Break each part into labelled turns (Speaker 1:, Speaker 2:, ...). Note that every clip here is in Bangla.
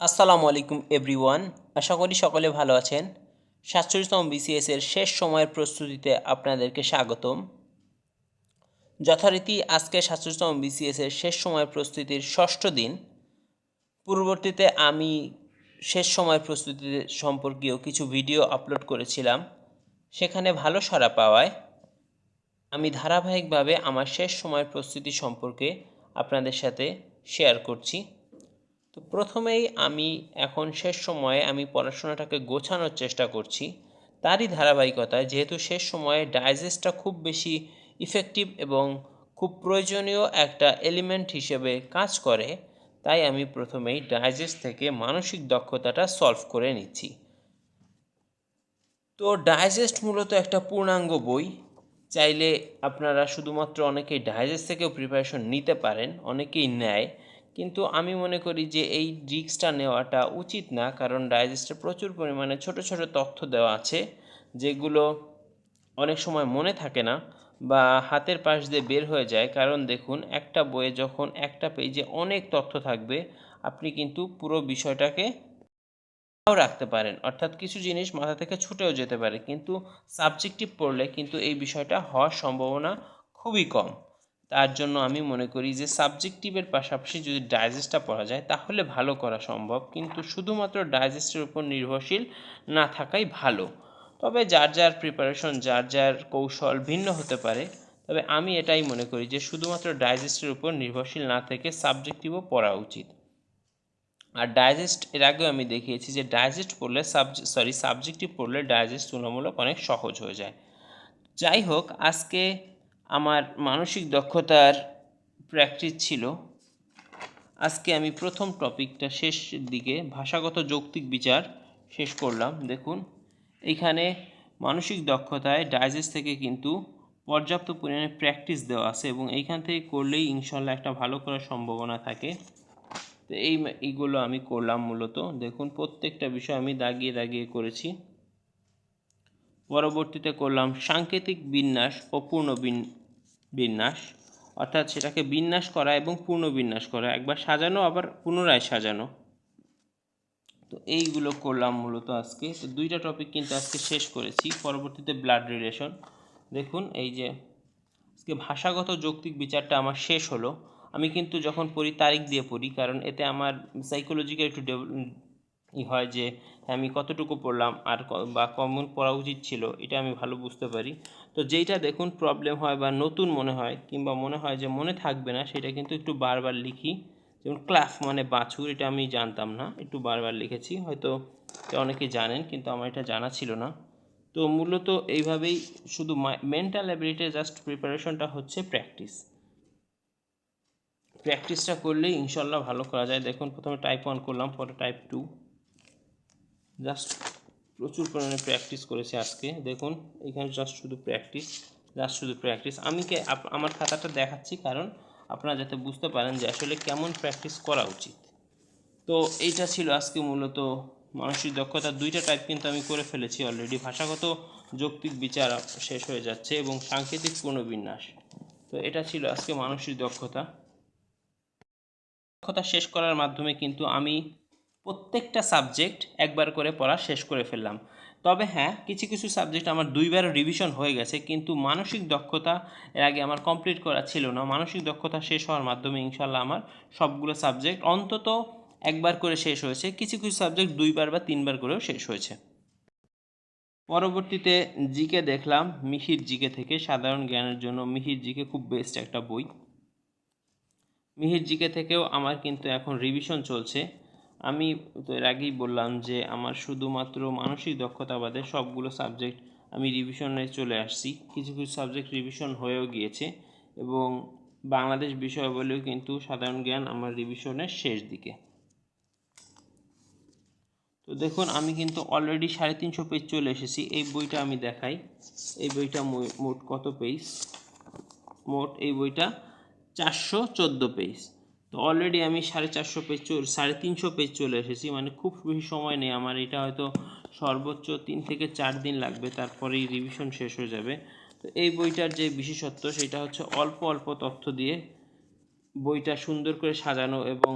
Speaker 1: আসসালামু আলাইকুম এভরিওয়ান আশা করি সকলে ভালো আছেন। সাতচল্লিশতম বিসিএস এর শেষ সময়ের প্রস্তুতিতে আপনাদেরকে স্বাগতম। যথারীতি আজকে সাতচল্লিশতম বিসিএস এর শেষ সময়ের প্রস্তুতির ষষ্ঠ দিন। পূর্ববর্তীতে আমি শেষ সময়ের প্রস্তুতি সম্পর্কীয় কিছু ভিডিও আপলোড করেছিলাম। সেখানে ভালো সাড়া পাওয়ায় আমি ধারাবাহিকভাবে আমার শেষ সময়ের প্রস্তুতি সম্পর্কে আপনাদের সাথে শেয়ার করছি। তো প্রথমেই আমি এখন শেষ সময়ে আমি পড়াশোনাটাকে গোছানোর চেষ্টা করছি। তারই ধারাবাহিকতায় যেহেতু শেষ সময়ে ডাইজেস্টটা খুব বেশি ইফেক্টিভ এবং খুব প্রয়োজনীয় একটা এলিমেন্ট হিসেবে কাজ করে, তাই আমি প্রথমেই ডাইজেস্ট থেকে মানসিক দক্ষতাটা সলভ করে নিচ্ছি। তো ডাইজেস্ট মূলত একটা পূর্ণাঙ্গ বই। চাইলে আপনারা শুধুমাত্র অনেকেই ডাইজেস্ট থেকেও প্রিপারেশন নিতে পারেন, অনেকেই নেয়। কিন্তু আমি মনে করি যে এই রিক্সটা নেওয়াটা উচিত না, কারণ ডাইজেস্টে প্রচুর পরিমাণে ছোট ছোট তথ্য দেওয়া আছে, যেগুলো অনেক সময় মনে থাকে না বা হাতের পাশ দিয়ে বের হয়ে যায়। কারণ দেখুন, একটা বইয়ে যখন একটা পেজে অনেক তথ্য থাকবে, আপনি কিন্তু পুরো বিষয়টাকে রাখতে পারেন। অর্থাৎ কিছু জিনিস মাথা থেকে ছুটেও যেতে পারে, কিন্তু সাবজেক্টিভ পড়লে কিন্তু এই বিষয়টা হওয়ার সম্ভাবনা খুবই কম। তার জন্য আমি মনে করি যে সাবজেক্টিভের পাশাপাশি যদি ডাইজেস্টটা পড়া যায়, তাহলে ভালো করা সম্ভব। কিন্তু শুধুমাত্র ডাইজেস্টের উপর নির্ভরশীল না থাকাই ভালো। তবে যার যার প্রিপারেশন যার যার কৌশল ভিন্ন হতে পারে। তবে আমি এটাই মনে করি যে শুধুমাত্র ডাইজেস্টের উপর নির্ভরশীল না থেকে সাবজেক্টিভও পড়া উচিত। আর ডাইজেস্ট এর আগেও আমি দেখিয়েছি যে ডাইজেস্ট পড়লে সাবজে সরি সাবজেক্টিভ পড়লে ডাইজেস্ট তুলনামূলক অনেক সহজ হয়ে যায়। যাই হোক, আজকে আমার মানসিক দক্ষতার প্র্যাকটিস ছিল। আজকে আমি প্রথম টপিকটা শেষ দিকে ভাষাগত যৌক্তিক বিচার শেষ করলাম। দেখুন এইখানে মানসিক দক্ষতায় ডাইজেস্ট থেকে কিন্তু পর্যাপ্ত পরিমাণে প্র্যাকটিস দেওয়া আছে এবং এইখান থেকে করলেই ইনশাল্লাহ একটা ভালো করার সম্ভাবনা থাকে। তো এই এইগুলো আমি করলাম মূলত। দেখুন, প্রত্যেকটা বিষয় আমি দাগিয়ে দাগিয়ে করেছি। পরবর্তীতে করলাম সাংকেতিক বিন্যাস ও পূর্ণ বিন্যাস, অর্থাৎ সেটাকে বিন্যাস করা এবং পুনর্বিন্যাস করা, একবার সাজানো, আবার পুনরায় সাজানো। তো এইগুলো করলাম মূলত আজকে। তো দুইটা টপিক কিন্তু আজকে শেষ করেছি। পরবর্তীতে ব্লাড রিলেশন দেখুন, এই যে আজকে ভাষাগত যৌক্তিক বিচারটা আমার শেষ হলো। আমি কিন্তু যখন পড়ি, তারিখ দিয়ে পড়ি, কারণ এতে আমার সাইকোলজিক্যাল একটু ই হয় যে, আমি কতটুকু পড়লাম আর বা কমন পড়া উচিত ছিল, এটা আমি ভালো বুঝতে পারি। তো যেইটা দেখুন প্রবলেম হয় বা নতুন মনে হয়, কিংবা মনে হয় যে মনে থাকবে না, সেটা কিন্তু একটু বারবার লিখি। যেমন ক্লাফ মানে বাছুর, এটা আমি জানতাম না, একটু বারবার লিখেছি। হয়তো অনেকে জানেন, কিন্তু আমার এটা জানা ছিল না। তো মূলত এইভাবেই শুধু মেন্টাল অ্যাবিলিটি জাস্ট প্রিপারেশনটা হচ্ছে প্র্যাকটিস প্র্যাকটিসটা করলেই ইনশাল্লাহ ভালো করা যায়। দেখুন, প্রথমে টাইপ ওয়ান করলাম, পরে টাইপ টু জাস্ট প্রচুর পরিমাণে প্র্যাকটিস করেছি আজকে। দেখুন, এখানে জাস্ট শুধু প্র্যাকটিস জাস্ট শুধু প্র্যাকটিস আমি কে আমার খাতাটা দেখাচ্ছি কারণ আপনারা যাতে বুঝতে পারেন যে আসলে কেমন প্র্যাকটিস করা উচিত। তো এইটা ছিল আজকে মূলত মানসিক দক্ষতার দুইটা টাইপ কিন্তু আমি করে ফেলেছি অলরেডি ভাষাগত যৌক্তিক বিচার শেষ হয়ে যাচ্ছে এবং সাংকেতিক পুনর্বিন্যাস তো এটা ছিল আজকে মানসিক দক্ষতা। দক্ষতা শেষ করার মাধ্যমে কিন্তু আমি প্রত্যেকটা সাবজেক্ট একবার করে পড়া শেষ করে ফেললাম। তবে হ্যাঁ কিছু কিছু সাবজেক্ট আমার দুইবার রিভিশন হয়ে গেছে, কিন্তু মানসিক দক্ষতা এর আগে আমার কমপ্লিট করা ছিল না। মানসিক দক্ষতা শেষ হওয়ার মাধ্যমে ইনশাল্লাহ আমার সবগুলো সাবজেক্ট অন্তত একবার করে শেষ হয়েছে। কিছু কিছু সাবজেক্ট দুইবার বা তিনবার করেও শেষ হয়েছে। পরবর্তীতে জিকে দেখলাম, মিহির জিকে থেকে। সাধারণ জ্ঞানের জন্য মিহির জিকে খুব বেস্ট একটা বই। মিহির জিকে থেকেও আমার কিন্তু এখন রিভিশন চলছে। আমি তো এর আগেই বললাম যে আমার শুধুমাত্র মানসিক দক্ষতা বাদে সবগুলো সাবজেক্ট আমি রিভিশনে চলে আসছি। কিছু কিছু সাবজেক্ট রিভিশন হয়েও গিয়েছে এবং বাংলাদেশ বিষয় বলেও কিন্তু সাধারণ জ্ঞান আমার রিভিশনের শেষ দিকে। তো দেখুন, আমি কিন্তু অলরেডি সাড়ে তিনশো পেজ চলে এসেছি। এই বইটা আমি দেখাই। এই বইটা মোট কত পেজ মোট এই বইটা চারশো চোদ্দ পেজ তো অলরেডি আমি সাড়ে চারশো পেজ সাড়ে তিনশো পেজ চলে এসেছি মানে খুব বেশি সময় নেই, আমার এটা হয়তো সর্বোচ্চ তিন থেকে চার দিন লাগবে, তারপরেই রিভিশন শেষ হয়ে যাবে। তো এই বইটার যে বিশেষত্ব, সেটা হচ্ছে অল্প অল্প তথ্য দিয়ে বইটা সুন্দর করে সাজানো এবং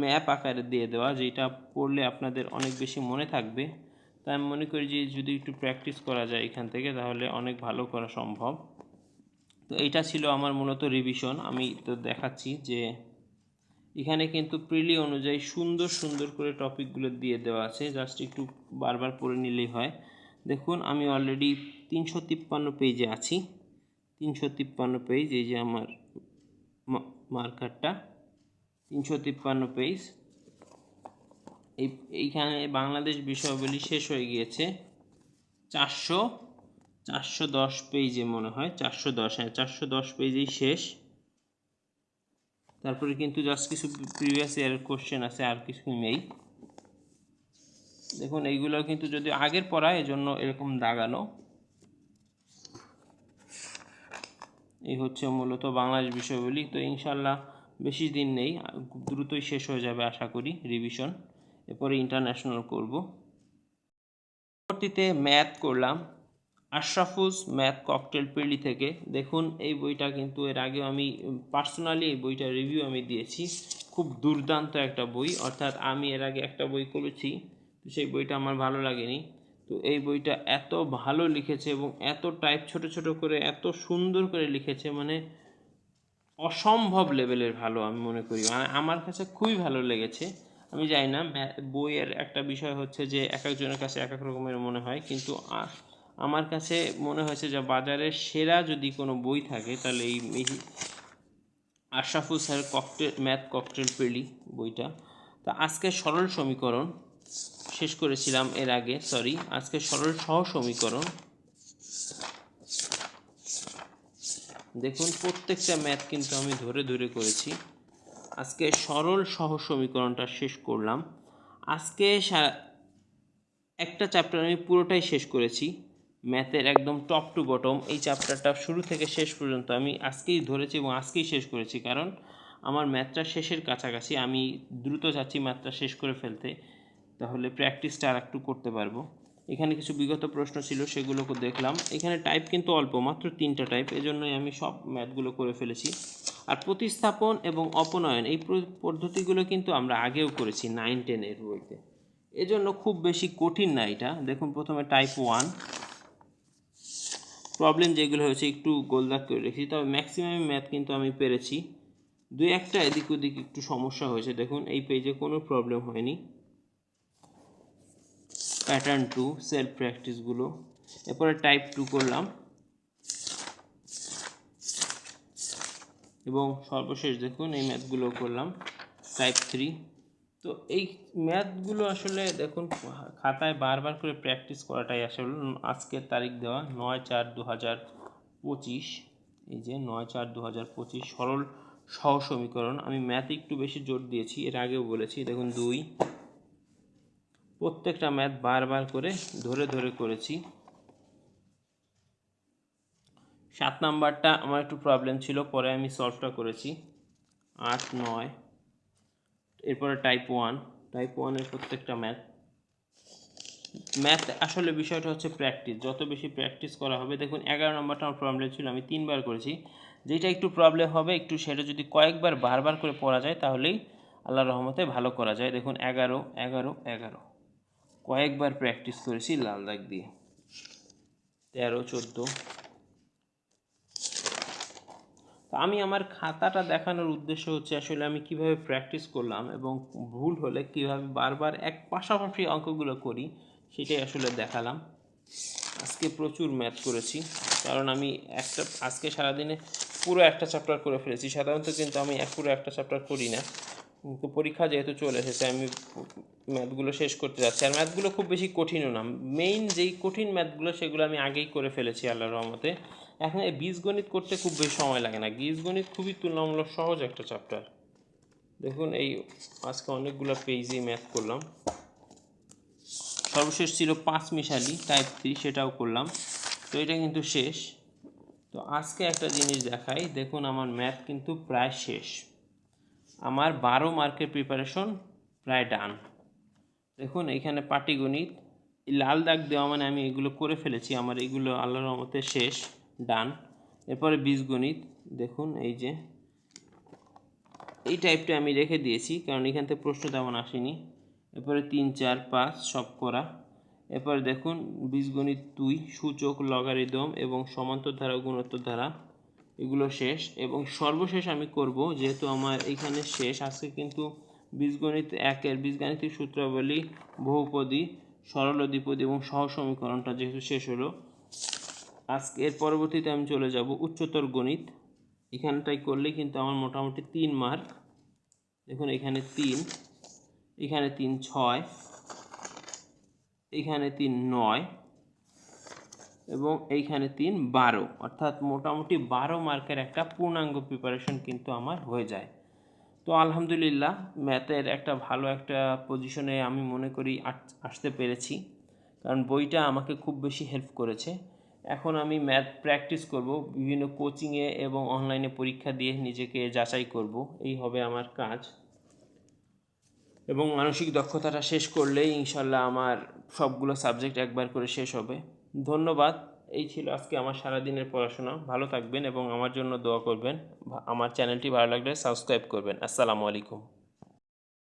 Speaker 1: ম্যাপ আকারে দিয়ে দেওয়া, যেটা পড়লে আপনাদের অনেক বেশি মনে থাকবে। তাই আমি মনে করি যে যদি একটু প্র্যাকটিস করা যায় এখান থেকে, তাহলে অনেক ভালো করা সম্ভব। তো এইটা ছিল আমার মূলত রিভিশন আমি তো দেখাচ্ছি যে এখানে কিন্তু প্রিলি অনুযায়ী সুন্দর সুন্দর করে টপিকগুলো দিয়ে দেওয়া আছে। জাস্ট একটু বারবার পড়ে নিলেই হয়। দেখুন, আমি অলরেডি তিনশো তিপ্পান্ন পেজে আছি। তিনশো তিপ্পান্ন পেজ এই যে আমার মার্কারটা তিনশো তিপ্পান্ন পেজ এই, এইখানে বাংলাদেশ বিষয়াবলী শেষ হয়ে গিয়েছে। চারশো চারশো দশ পেজে মনে হয়। চারশো দশ হ্যাঁ চারশো দশ পেজেই শেষ। তারপরে কিন্তু জাস্ট কিছু প্রিভিয়াস ইয়ারের কোশ্চেন আছে, আর কিছু নেই। দেখুন, এইগুলো কিন্তু যদি আগের পড়া এজন্য এরকম দাগানো। এই হচ্ছে মূলত বাংলাদেশ বিষয়গুলি তো ইনশাল্লাহ বেশি দিন নেই, দ্রুতই শেষ হয়ে যাবে আশা করি রিভিশন এরপরে ইন্টারন্যাশনাল করব। পরবর্তীতে ম্যাথ করলাম। আশরাফুজ ম্যাথ ককটেল পিলি থেকে। দেখুন, এই বইটা কিন্তু এর আগেও আমি পার্সোনালি এই বইটা রিভিউ আমি দিয়েছি। খুব দুর্দান্ত একটা বই, অর্থাৎ আমি এর আগে একটা বই করেছি, তো সেই বইটা আমার ভালো লাগেনি। তো এই বইটা এত ভালো লিখেছে এবং এত টাইপ ছোট ছোট করে, এত সুন্দর করে লিখেছে মানে অসম্ভব লেভেলের ভালো আমি মনে করি। মানে আমার কাছে খুবই ভালো লেগেছে। আমি জানি না বইয়ের একটা বিষয় হচ্ছে যে এক একজনের কাছে এক এক রকমের মনে হয়, কিন্তু আমার কাছে মনে হয়েছে যে বাজারের সেরা যদি কোনো বই থাকে, তাহলে এই Ashraful sir cocktail math cocktail পেলি বইটা। তা আজকে সরল সমীকরণ শেষ করেছিলাম এর আগে সরি আজকে সরল সহ সমীকরণ। দেখুন, প্রত্যেকটা ম্যাথ কিন্তু আমি ধরে ধরে করেছি। আজকে সরল সহ সমীকরণটা শেষ করলাম। আজকে একটা চ্যাপ্টার আমি পুরোটাই শেষ করেছি। ম্যাথের একদম টপ টু বটম এই চ্যাপ্টারটা শুরু থেকে শেষ পর্যন্ত আমি আজকেই ধরেছি এবং আজকেই শেষ করেছি। কারণ আমার ম্যাথটা শেষের কাছাকাছি, আমি দ্রুত যাচ্ছি ম্যাথটা শেষ করে ফেলতে। তাহলে প্র্যাকটিসটা আর একটু করতে পারব। এখানে কিছু বিগত প্রশ্ন ছিল, সেগুলোকে দেখলাম। এখানে টাইপ কিন্তু অল্প, মাত্র তিনটা টাইপ এজন্যই আমি সব ম্যাথগুলো করে ফেলেছি। আর প্রতিস্থাপন এবং অপনয়ন, এই পদ্ধতিগুলো কিন্তু আমরা আগেও করেছি নাইন টেনের বইতে। এজন্য খুব বেশি কঠিন না এটা। দেখুন, প্রথমে টাইপ ওয়ান প্রবলেম যেগুলো হয়েছে একটু গোলদাগ করে রেখেছি। তবে ম্যাক্সিমাম ম্যাথ কিন্তু আমি পেরেছি। দুই একটা এদিক ওদিক একটু সমস্যা হয়েছে। দেখুন, এই পেজে কোনো প্রবলেম হয়নি। প্যাটার্ন টু সেলফ প্র্যাকটিসগুলো এরপরে টাইপ টু করলাম। এবং সর্বশেষ দেখুন, এই ম্যাথগুলো করলাম। টাইপ থ্রি তো এই ম্যাথগুলো আসলে দেখুন, খাতায় বারবার করে প্র্যাকটিস করাটাই আসলে আজকের তারিখ দেওয়া নয় চার দু হাজার পঁচিশ। এই যে নয় চার দু হাজার পঁচিশ, সরল সহ সমীকরণ। আমি ম্যাথে একটু বেশি জোর দিয়েছি, এর আগেও বলেছি, দেখুন দুই। প্রত্যেকটা ম্যাথ বারবার করে ধরে ধরে করেছি। সাত নাম্বারটা আমার একটু প্রবলেম ছিল, পরে আমি সলভটা করেছি। আট, নয় এরপরে টাইপ ওয়ান টাইপ ওয়ানের প্রত্যেকটা ম্যাথ ম্যাথ আসলে বিষয়টা হচ্ছে প্র্যাকটিস যত বেশি প্র্যাকটিস করা হবে, দেখুন, এগারো নম্বরটা আমার প্রবলেম ছিল, আমি তিনবার করেছি। যেটা একটু প্রবলেম হবে, একটু সেটা যদি কয়েকবার, বারবার করে পড়া যায়, তাহলেই আল্লাহ রহমতে ভালো করা যায়। দেখুন, এগারো এগারো এগারো। কয়েকবার প্র্যাকটিস করেছি, লাল দাগ দিয়ে। তেরো, চোদ্দ তো আমি আমার খাতাটা দেখানোর উদ্দেশ্য হচ্ছে আসলে আমি কীভাবে প্র্যাকটিস করলাম এবং ভুল হলে কীভাবে বারবার এক পাশাপাশি অঙ্কগুলো করি, সেটাই আসলে দেখালাম। আজকে প্রচুর ম্যাথ করেছি, কারণ আমি একটা, আজকে সারাদিনে পুরো একটা চ্যাপ্টার করে ফেলেছি। সাধারণত কিন্তু আমি এক, পুরো একটা চ্যাপ্টার করি না। কিন্তু পরীক্ষা যেহেতু চলে এসেছে, আমি ম্যাথগুলো শেষ করতে যাচ্ছি। আর ম্যাথগুলো খুব বেশি কঠিনও না। মেইন যেই কঠিন ম্যাথগুলো সেগুলো আমি আগেই করে ফেলেছি আল্লাহ রহমতে। এখন এই বীজগণিত করতে খুব বেশি সময় লাগে না। বীজগণিত খুবই তুলনামূলক সহজ একটা চ্যাপ্টার দেখুন, এই আজকে অনেকগুলো পেজেই ম্যাথ করলাম। সর্বশেষ ছিল পাঁচ মিশালি টাইপ থ্রি সেটাও করলাম। তো এটা কিন্তু শেষ। তো আজকে একটা জিনিস দেখাই, দেখুন আমার ম্যাথ কিন্তু প্রায় শেষ। আমার বারো মার্কের প্রিপারেশন প্রায় ডান দেখুন, এইখানে পাটিগণিত লাল দাগ দেওয়া মানে আমি এগুলো করে ফেলেছি, আমার এগুলো আল্লাহর রহমতে শেষ। ডান। এরপরে বীজগণিত, দেখুন এই যে। এই টাইপটা আমি রেখে দিয়েছি, কারণ এখান থেকে প্রশ্ন তেমন আসেনি। এরপরে তিন, চার, পাঁচ, সব করা। এরপরে দেখুন, বীজগণিত দুই, সূচক, লগারিদম এবং সমান্তর ধারা, গুণোত্তর ধারা, এগুলো শেষ। এবং সর্বশেষ আমি করব, যেহেতু আমার এখানে শেষ। আজকে কিন্তু বীজগণিত একের বীজগাণিতিক সূত্রাবলী, বহুপদী, সরল দ্বিপদী এবং সহ সমীকরণটা যেহেতু শেষ হলো। আজকে এর পরবর্তীতে আমি চলে যাব উচ্চতর গণিত। এখানটাই করলে কিন্তু আমার মোটামুটি তিন মার্ক দেখুন, এখানে তিন এখানে তিন ছয়, এখানে তিন নয় এবং এইখানে তিন বারো। অর্থাৎ মোটামুটি বারো মার্কের একটা পূর্ণাঙ্গ প্রিপারেশন কিন্তু আমার হয়ে যায়। তো আলহামদুলিল্লাহ ম্যাথের একটা ভালো একটা পজিশনে আমি মনে করি আস- আসতে পেরেছি। কারণ বইটা আমাকে খুব বেশি হেল্প করেছে। এখন আমি ম্যাথ প্র্যাকটিস করব, বিভিন্ন কোচিংয়ে এবং অনলাইনে পরীক্ষা দিয়ে নিজেকে যাচাই করব, এই হবে আমার কাজ। এবং মানসিক দক্ষতাটা শেষ করলেই ইনশাল্লাহ আমার সবগুলো সাবজেক্ট একবার করে শেষ হবে। ধন্যবাদ, এই ছিল আজকে আমার সারাদিনের পড়াশোনা। ভালো থাকবেন এবং আমার জন্য দোয়া করবেন। আমার চ্যানেলটি ভালো লাগলে সাবস্ক্রাইব করবেন। আসসালামু আলাইকুম।